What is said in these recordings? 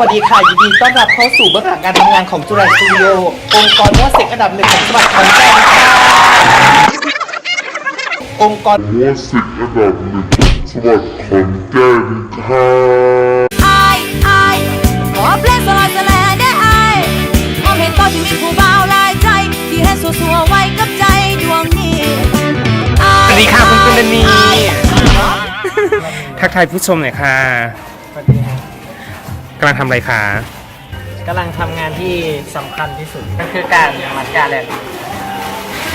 วัสดีค่ะ ยินดีต้อนรับเข้าสู่เบื้องหลังการทำงานของจุฬาสตูดิโอองค์กรนวดเซ็กอันดับหนึ่งของจังหวัดขอนแก่นค่ะองค์กร ว่าสิ่งอันดับหนึ่งสวัสดิ์ขอนแก่นค่ะอายอายขอเพลงสลายสลายได้อายมองเห็นตอนที่มีผู้บ่าวหลายใจ ที่เห็นสัวสัวๆไว้กับใจดวงนี้อายสวัสดีค่ะคุณกุลนีอายทักทายผู้ชมหน่อยค่ะสวัสดีครับ กำลังทำอะไรคะกำลังทำงานที่สำคัญที่สุดก็คือการมัดการแลนด์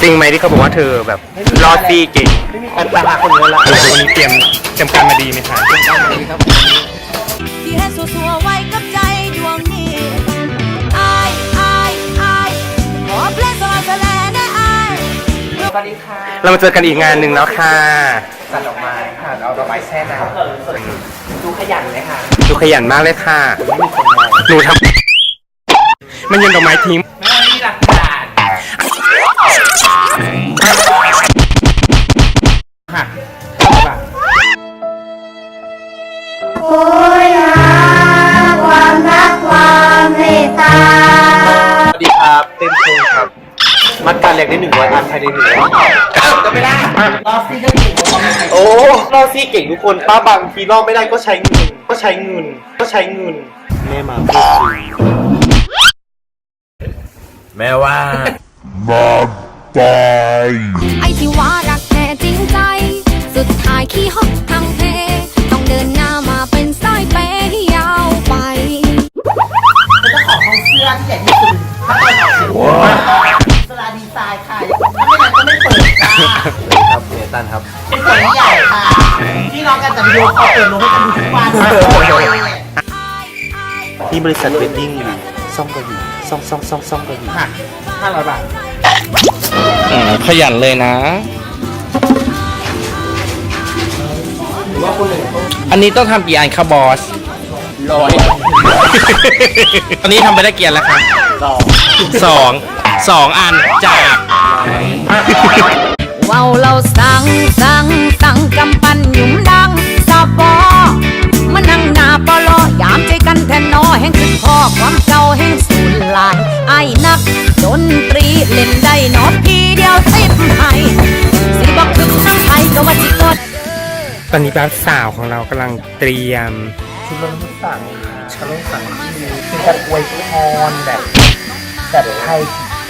จริงไหมที่เขาบอกว่าเธอแบบรอดซี่เก่งการตลาดคนเยอะละเออวันนี้เตรียมเตรียมการมาดีไหมคะครับที่เห็นสัวสัวๆไว้กับใจดวงนี้อายอายอายขอเพลงสลายสลายได้อายสวัสดีค่ะเรามาเจอกันอีกงานหนึ่งแล้วค่ะ จัดดอกไม้ค่ะ เอาดอกไม้แช่น้ำดูขยันเลยค่ะดูขยันมากเลยค่ะไม่มีคนมองหนูทำมันโยนดอกไม้ทิ้งไม่มีหลักฐานค่ะเอาไปโอยหาความรักความเมตตาสวัสดีครับเต็มเพลงครับ มัดการแรกได้หนึ่งร้อยอันภายในหนึ่งร้อยจะไม่ได้รอซี่ก็เก่งโอ้รอซี่เก่งทุกคนป้าบางทีรอบไม่ได้ก็ใช้เงินก็ใช้เงินก็ใช้เงินแม่มาพูดคุยมาตายไอ้ที่ว่ารักแท้จริงใจ สุดท้ายขี้ฮอกทางเพต้องเดินหน้ามาเป็นสายเปย์ให้ยาวไปเจ้าของห้องเสื้อที่ใหญ่ที่สุดถ้าเปิดออก ไซน์ค่ะถ้าไม่งั้นก็ไม่เปิดค่ะครับเนตันครับ เป็นเสียงใหญ่ค่ะพี่น้องกันแต่วิดีโอคอลเปิดลงให้กันดูทุกวันที่บริษัทเวดดิ้งซ่อมกระดิ่ซ่อมซ่อมซ่อมซ่อมกระดิ่ห้าร้อยบาทขยันเลยนะอันนี้ต้องทำกี่อันคะบบอส ร้อยตอนนี้ทำไปได้เกี่อันแล้วคะสองสองอันจาก ว้าเราสั่งสั่งสั่งกำปั้นหยุ่มดังสาบอมานั่งหน้าปลอยามใจกันแทนนอแห่งคือพ่อความเก่าแห่งสูญลายไอ้นักดนตรีเล่นได้หนอพีเดียวสิบให้สิบอกถึงทั้งไทยก็ว่าสิกดตอนนี้บ้านสาวของเรากำลังเตรียมชุดเราต้องสั่งเขาต้องสั่งที่เป็นการอวยพรแบบแบบไทย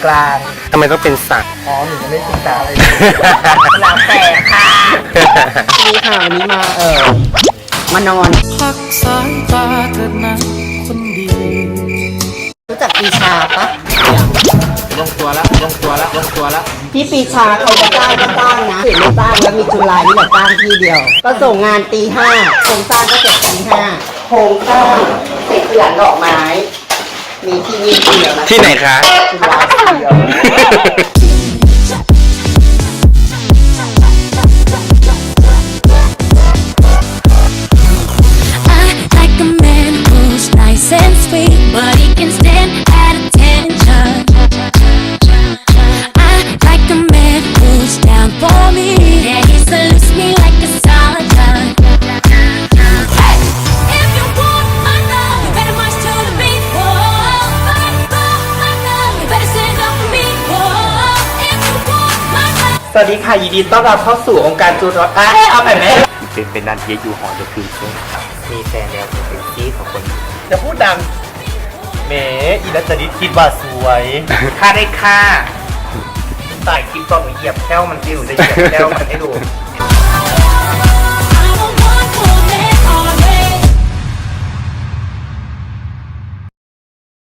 กลางทำไมต้องเป็นสัตว์ อ๋อหนูไม่ได้ศึกษาอะไรแล้วแต่ค่ะนี่ค่ะวันนี้มาเออมานอน พักสายตาเถิดนะคนดี รู้จักปีชาปะลงตัวแล้วลงตัวแล้วลงตัวแล้วพี่ปีชาเขาจะจ้างก็จ้างนะเห็นไม่จ้างแล้วมีจุฬานี่แหละจ้างที่เดียว ก็ส่งงานตีห้าโครงสร้างก็เสร็จตีห้าโครงสร้างเสร็จหลังดอกไม้ มีที่นี่ที่เดียวนะที่ไหนคะจุฬาที่เดียว สวัสดีค่ะ ยินดีต้อนรับเข้าสู่องค์การจุฬาอะเอาแบบนี้เป็นเป็นนันเทียยูหอเดอะฟิวเจอร์มีแฟนแล้วเป็นซีของคนจะพูดดังแหมอีนัทนิดคิดว่าสวยค่าได้ค่าใส่คลิปตอนหนูเหยียบแก้วมันที่หนูจะเหยียบแก้วมันให้ดู